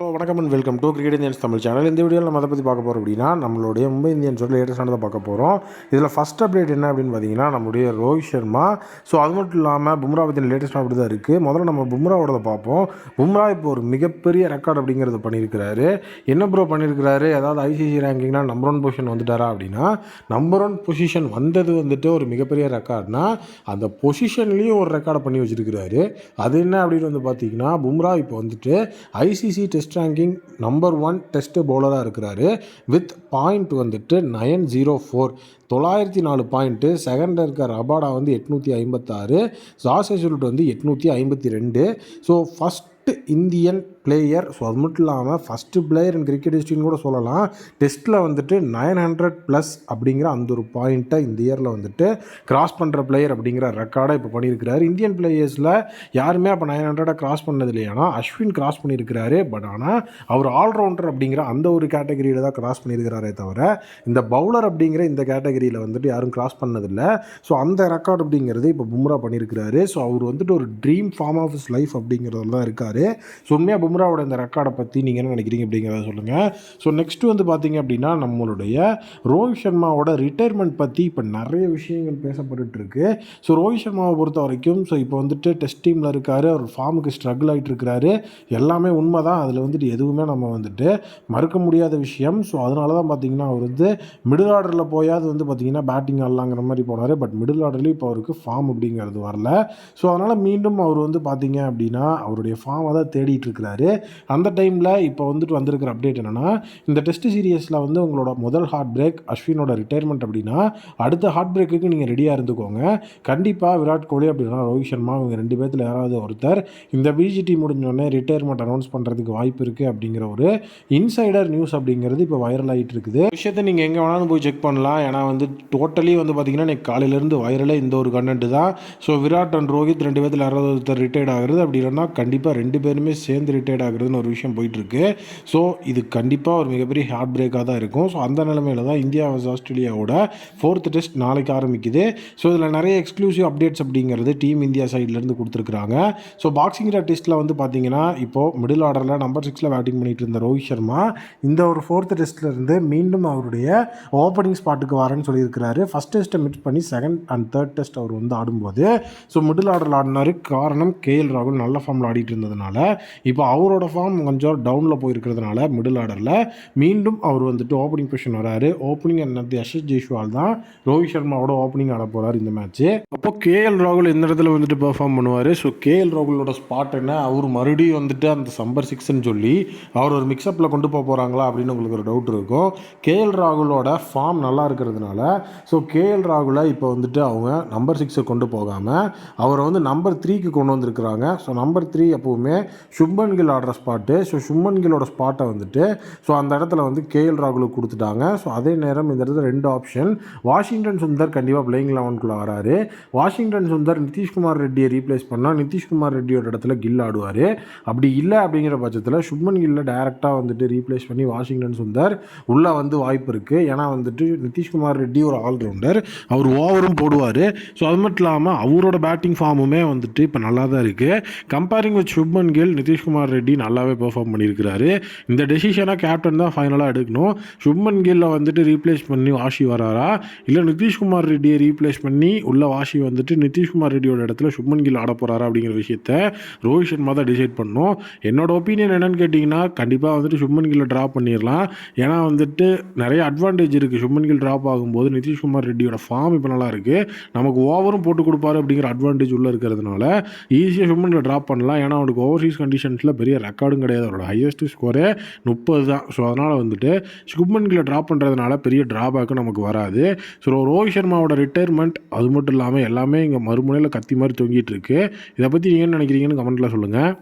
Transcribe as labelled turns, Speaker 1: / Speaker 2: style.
Speaker 1: Hello, வணக்கம் and welcome to cricket Indians Tamil channel இந்த வீடியோவில் நம்ம அதை பற்றி பார்க்க போகிறோம் அப்படின்னா நம்மளுடைய மும்பை இந்தியன்ஸோட லேட்டஸ்டானதை பார்க்க போகிறோம் இதில் ஃபஸ்ட் அப்டேட் என்ன அப்படின்னு பார்த்தீங்கன்னா நம்மளுடைய ரோஹித் சர்மா. ஸோ அது மட்டும் இல்லாமல் பும்ரா பற்றின லேட்டஸ்ட் அப்படி தான் இருக்குது முதல்ல நம்ம பும்ராவோட பார்ப்போம். பும்ரா இப்போ ஒரு மிகப்பெரிய ரெக்கார்ட் அப்படிங்கிறத பண்ணியிருக்கிறாரு என்ன ப்ரோ பண்ணியிருக்கிறாரு ஏதாவது ஐசிசி ரேங்கிங்னா நம்பர் ஒன் பொசிஷன் வந்துட்டாரா அப்படின்னா நம்பர் ஒன் பொசிஷன் வந்தது வந்துட்டு ஒரு மிகப்பெரிய ரெக்கார்ட்னா அந்த பொசிஷன்லேயும் ஒரு ரெக்கார்டை பண்ணி வச்சிருக்கிறாரு. அது என்ன அப்படின்னு வந்து பார்த்தீங்கன்னா பும்ரா இப்போ வந்துட்டு ICC test ranking number one test பவுலராக இருக்கிறாரு. வித் பாயிண்ட் வந்துட்டு நயன் ஜீரோ ஃபோர் தொள்ளாயிரத்தி நாலு பாயிண்ட்டு செகண்டில் இருக்கிற ரபாடா வந்து எட்நூற்றி ஐம்பத்தாறு. ஜாசேசுல்ட் வந்து எட்நூற்றி ஐம்பத்தி ரெண்டு. So first Indian player so அது மட்டும் இல்லாமல் ஃபஸ்ட்டு பிளேயர் இன் கிரிக்கெட் ஹிஸ்ட்ரின்னு கூட சொல்லலாம். டெஸ்ட்டில் வந்துட்டு நைன் ஹண்ட்ரட் ப்ளஸ் அப்படிங்கிற அந்த ஒரு பாயிண்ட்டை இந்த இயரில் வந்துட்டு கிராஸ் பண்ணுற பிளேயர் அப்படிங்கிற ரெக்கார்டை இப்போ பண்ணியிருக்கிறாரு. இந்தியன் பிளேயர்ஸில் யாருமே அப்போ நைன் ஹண்ட்ரடை கிராஸ் பண்ணது இல்லையானா அஸ்வின் கிராஸ் பண்ணியிருக்கிறாரு. பட் ஆனால் அவர் ஆல்ரவுண்டர் அப்படிங்கிற அந்த ஒரு கேட்டகரியில் தான் கிராஸ் பண்ணியிருக்கிறாரே தவிர இந்த பவுலர் அப்படிங்கிற இந்த கேட்டகரியில் வந்துட்டு யாரும் கிராஸ் பண்ணதில்லை. ஸோ அந்த ரெக்கார்ட் அப்படிங்கிறது இப்போ பும்ரா பண்ணியிருக்கிறாரு. ஸோ அவர் வந்துட்டு ஒரு dream form of is life அப்படிங்கிறதுல தான் இருக்கார். ஸோ உண்மையாக பும்ராவோட இந்த ரெக்கார்டை பற்றி நீங்கள் என்ன நினைக்கிறீங்க அப்படிங்கிறத சொல்லுங்கள் ஸோ நெக்ஸ்ட் வந்து பார்த்தீங்க அப்படின்னா நம்மளுடைய ரோஹித் சர்மாவோட ரிட்டையர்மெண்ட் பற்றி இப்போ நிறைய விஷயங்கள் பேசப்பட்டுட்டு இருக்கு ஸோ ரோஹித் சர்மாவை பொறுத்த வரைக்கும் ஸோ இப்போ வந்துட்டு டெஸ்ட் டீமில் இருக்காரு. அவர் ஃபார்முக்கு ஸ்ட்ரகிள் ஆகிட்டு இருக்கிறாரு எல்லாமே உண்மை தான் அதில் வந்துட்டு எதுவுமே நம்ம வந்துட்டு மறுக்க முடியாத விஷயம். ஸோ அதனால தான் பார்த்தீங்கன்னா அவர் வந்து மிடில் ஆர்டரில் போயாவது வந்து பார்த்தீங்கன்னா பேட்டிங் ஆடலாங்கிற மாதிரி போனார். பட் மிடில் ஆர்டர்லேயும் இப்போ அவருக்கு ஃபார்ம் அப்படிங்கிறது வரல. ஸோ அதனால் மீண்டும் அவர் வந்து பார்த்தீங்க அப்படின்னா அவருடைய ஃபார்ம் தான் தேடிட்டு இருக்கிறாரு. அந்த டைமில் இப்போ வந்துட்டு வந்திருக்கிற அப்டேட் என்னென்னா இந்த டெஸ்ட் சீரியஸில் வந்து உங்களோட முதல் ஹார்ட் பிரேக் அஸ்வினோட ரிட்டையர்மெண்ட் அப்படின்னா அடுத்த ஹார்ட் பிரேக்குக்கு நீங்கள் ரெடியாக இருந்துக்கோங்க. கண்டிப்பாக விராட் கோலி அப்படின்னா ரோஹித் சர்மா இவங்க ரெண்டு பேர்த்தில் யாராவது ஒருத்தர் இந்த பிஜிடி முடிஞ்சோடனே ரிட்டையர்மெண்ட் அனௌன்ஸ் பண்ணுறதுக்கு வாய்ப்பு இருக்குது அப்படிங்கிற ஒரு இன்சைடர் நியூஸ் அப்படிங்கிறது இப்போ வைரல் ஆகிட்டு இருக்குது. விஷயத்தை நீங்கள் எங்கே வேணாலும் போய் செக் பண்ணலாம். ஏன்னா வந்து டோட்டலி வந்து பார்த்தீங்கன்னா இன்னைக்கு காலையிலேருந்து வைரலே இந்த ஒரு கண்டென்ட் தான். ஸோ விராட் அண்ட் ரோஹித் ரெண்டு பேர்த்தில் யாராவது ஒருத்தர் ரிட்டையர்ட் ஆகுறது அப்படி இல்லைன்னா கண்டிப்பாக ரெண்டு ரெண்டு பேருமே சேர்ந்து ரிட்டையர்ட் ஆகுறதுன்னு ஒரு விஷயம் போயிட்டுருக்கு. ஸோ இது கண்டிப்பாக ஒரு மிகப்பெரிய ஹார்ட் பிரேக்காக தான் இருக்கும். ஸோ அந்த நிலமையில தான் இந்தியா வர்ஸ் ஆஸ்திரேலியாவோட ஃபோர்த் டெஸ்ட் நாளைக்கு ஆரம்பிக்குது. ஸோ இதில் நிறைய எக்ஸ்க்ளூசிவ் அப்டேட்ஸ் அப்படிங்கிறது டீம் இந்தியா சைட்லேருந்து கொடுத்துருக்குறாங்க. ஸோ பாக்ஸிங் டெஸ்ட்டில் வந்து பார்த்தீங்கன்னா இப்போது மிடில் ஆர்டரில் நம்பர் சிக்ஸில் பேட்டிங் பண்ணிட்டு இருந்த ரோஹித் சர்மா இந்த ஒரு ஃபோர்த் டெஸ்ட்லேருந்து மீண்டும் அவருடைய ஓப்பனிங் ஸ்பாட்டுக்கு வரேன்னு சொல்லியிருக்கிறாரு. ஃபஸ்ட் டெஸ்ட்டை மிட் பண்ணி செகண்ட் அண்ட் தேர்ட் டெஸ்ட் அவர் வந்து ஆடும்போது ஸோ மிடில் ஆர்டரில் ஆடினார். காரணம் கேஎல் ராகுல். நல்ல ஃபார்மில் ஆடிட்டு இருந்ததுனால. இப்போ அவரோட ஃபார்ம் கொஞ்சம் டவுனில் போயிருக்கிறதுனால மிடில் ஆர்டரில் மீண்டும் அவர் வந்துட்டு ஓப்பனிங் பொசிஷன் வராரு. ஓப்பனிங் என்னது? யஷஸ் ஜெய்ஷ்வால் தான் ரோஹித் சர்மாவோட ஓப்பனிங் ஆட போகிறார் இந்த மேட்ச்சு அப்போ கேஎல் ராகுல் இந்த இடத்துல வந்துட்டு பெர்ஃபார்ம் பண்ணுவார். ஸோ கேஎல் ராகுலோட ஸ்பாட் என்ன? அவர் மறுபடியும் வந்துட்டு அந்த சம்பர் சிக்ஸ்ன்னு சொல்லி அவர் ஒரு மிக்சப்பில் கொண்டு போக போகிறாங்களா அப்படின்னு உங்களுக்கு ஒரு டவுட் இருக்கும். கேஎல் ராகுலோட ஃபார்ம் நல்லா இருக்கிறதுனால ஸோ கேஎல் ராகுலை இப்போ வந்துட்டு அவங்க நம்பர் சிக்ஸை கொண்டு போகாமல் அவரை வந்து நம்பர் த்ரீக்கு கொண்டு வந்திருக்கிறாங்க. ஸோ நம்பர் த்ரீ எப்போவுமே சும்பன் கில் ஆடுற ஸ்பாட்டு ஸோ சுப்மன் கில்லோட ஸ்பாட்டை வந்துட்டு ஸோ அந்த இடத்துல வந்து கேஎல் ராகுலுக்கு கொடுத்துட்டாங்க. ஸோ அதே நேரம் இந்த இடத்துல ரெண்டு ஆப்ஷன் வாஷிங்டன் சுந்தர் கண்டிப்பாக பிளேயிங் லெவனுக்குள்ளே வராரு. வாஷிங்டன் சுந்தர் நிதிஷ்குமார் ரெட்டியை ரீப்ளேஸ் பண்ணால் நிதிஷ்குமார் ரெட்டியோட இடத்துல கில் ஆடுவார். அப்படி இல்லை அப்படிங்கிற பட்சத்தில் சுப்மன் கில்லை டைரெக்டாக வந்துட்டு ரீப்ளேஸ் பண்ணி வாஷிங்டன் சுந்தர் உள்ளே வந்து வாய்ப்பு இருக்குது ஏன்னா வந்துட்டு நிதிஷ்குமார் ரெட்டி ஒரு ஆல்ரவுண்டர் அவர் ஓவரும் போடுவார். ஸோ அது மட்டும் இல்லாமல் அவரோட பேட்டிங் ஃபார்முமே வந்துட்டு இப்போ நல்லா தான் இருக்குது கம்பேரிங் வித் சுப்மன் கில் நிதிஷ்குமார் ரெட்டி நல்லாவே பெர்ஃபார்ம் பண்ணியிருக்கிறாரு. இந்த டெசிஷனாக கேப்டன் தான் ஃபைனலாக எடுக்கணும். சுப்மன் கில்லை வந்துட்டு ரீப்ளேஸ் பண்ணி வாஷி வராரா? இல்லை நிதிஷ்குமார் ரெட்டியை ரீப்ளேஸ் பண்ணி உள்ள வாஷி வந்துட்டு நிதிஷ்குமார் ரெட்டியோட இடத்துல சுப்மன் கில் ஆட போகிறாரா அப்படிங்கிற விஷயத்த ரோஹித் சர்மா தான் டிசைட் பண்ணணும் என்னோட ஒப்பீனியன் என்னன்னு கேட்டிங்கன்னா கண்டிப்பாக வந்துட்டு சுப்மன் கில்லை ட்ராப் பண்ணிடலாம். ஏன்னா வந்துட்டு நிறைய அட்வான்டேஜ் இருக்குது சுப்மன் கில் ட்ராப் ஆகும்போது நிதிஷ்குமார் ரெட்டியோட ஃபார்ம் இப்போ நல்லா இருக்குது நமக்கு ஓவரும் போட்டு கொடுப்பாரு அப்படிங்கிற அட்வான்டேஜ் உள்ளே இருக்கிறதுனால ஈஸியாக சுப்மன் கில் ட்ராப் பண்ணலாம். ஏன்னா அவனுக்கு ஓவர்சீஸ் கண்டிஷன்ஸில் பெரிய ரெக்கார்டும் கிடையாது. அவரோட ஹையஸ்ட் ஸ்கோரே முப்பது தான். ஸோ அதனால் வந்துட்டு சுப்மன் கில்லை ட்ராப் பண்ணுறதுனால பெரிய ட்ராபேக்கும் நமக்கு வராது. ஸோ ரோஹித் சர்மாவோட ரிட்டையர்மெண்ட் அது மட்டும் இல்லாமல் எல்லாமே இங்கே மறுமுனையில் கத்தி மாதிரி தொங்கிட்டு இருக்கு. இதை பற்றி நீங்கள் என்ன நினைக்கிறீங்கன்னு கமெண்ட்டில் சொல்லுங்கள்